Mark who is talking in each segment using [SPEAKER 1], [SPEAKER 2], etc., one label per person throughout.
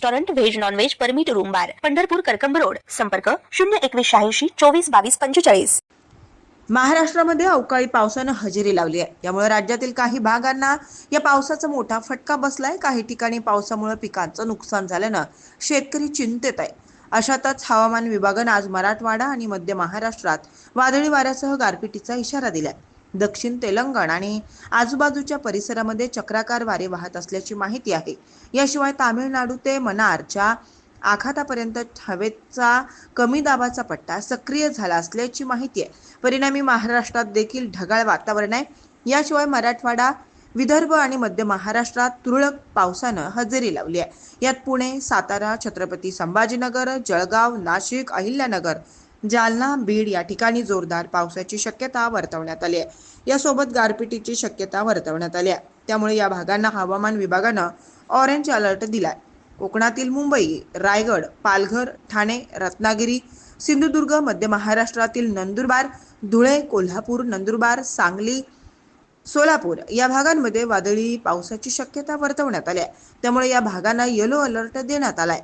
[SPEAKER 1] restaurant veg non veg permit room bar Pandharpur Karkamb road. संपर्क शून्य एकवीस शहाऐंशी चोवीस बावीस पंचेचाळीस.
[SPEAKER 2] महाराष्ट्रामध्ये अवकाळी पावसानं हजेरी लावली आहे. यामुळे राज्यातील काही भागांना या पावसाचा मोठा फटका बसलाय. काही ठिकाणी पावसामुळे पिकांचं नुकसान झाल्यानं शेतकरी चिंतेत आहे. अशातच हवामान विभागानं आज मराठवाडा आणि मध्य महाराष्ट्रात वादळी वाऱ्यासह गारपिटीचा इशारा दिलाय. दक्षिण तेलंगण आणि आजूबाजूच्या परिसरामध्ये चक्राकार वारे वाहत असल्याची माहिती आहे. याशिवाय तामिळनाडू ते मनारच्या आखातापर्यंत हवेचा कमी दाबाचा पट्टा सक्रिय झाला असल्याची माहिती आहे. परिणामी महाराष्ट्रात देखील ढगाळ वातावरण आहे. याशिवाय मराठवाडा विदर्भ आणि मध्य महाराष्ट्रात तुरळक पावसानं हजेरी लावली आहे. यात पुणे सातारा छत्रपती संभाजीनगर जळगाव नाशिक अहिल्यानगर जालना बीड या ठिकाणी जोरदार पावसाची शक्यता वर्तवण्यात आली आहे. यासोबत गारपिटीची शक्यता वर्तवण्यात आली आहे. त्यामुळे या भागांना हवामान विभागानं ऑरेंज अलर्ट दिलाय. कोकणातील मुंबई रायगड पालघर ठाणे रत्नागिरी सिंधुदुर्ग मध्य महाराष्ट्रातील नंदुरबार धुळे कोल्हापूर नंदुरबार सांगली सोलापूर या भागांमध्ये वादळी पावसाची शक्यता वर्तवण्यात आली आहे. त्यामुळे या भागांना येलो अलर्ट देण्यात आलाय.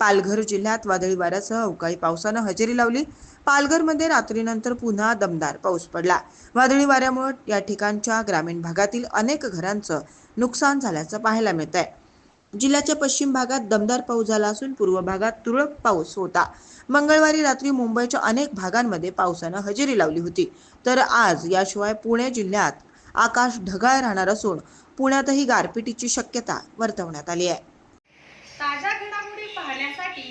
[SPEAKER 2] पालघर जिल्ह्यात वादळी वाऱ्यासह अवकाळी पावसानं हजेरी लावली. पालघरमध्ये रात्रीनंतर पुन्हा दमदार पाऊस पडला. वादळी वाऱ्यामुळे या ठिकाणच्या ग्रामीण भागातील अनेक घरांचं नुकसान झाल्याचं पाहायला मिळत आहे जिल्ह्याच्या पश्चिम भागात दमदार पाऊस झाला असून पूर्व भागात तुरळक पाऊस होता. मंगळवारी रात्री मुंबईच्या अनेक भागांमध्ये पावसानं हजेरी लावली होती. तर आज याशिवाय पुणे जिल्ह्यात आकाश ढगाळ राहणार असून पुण्यातही गारपिटीची शक्यता वर्तवण्यात आली आहे.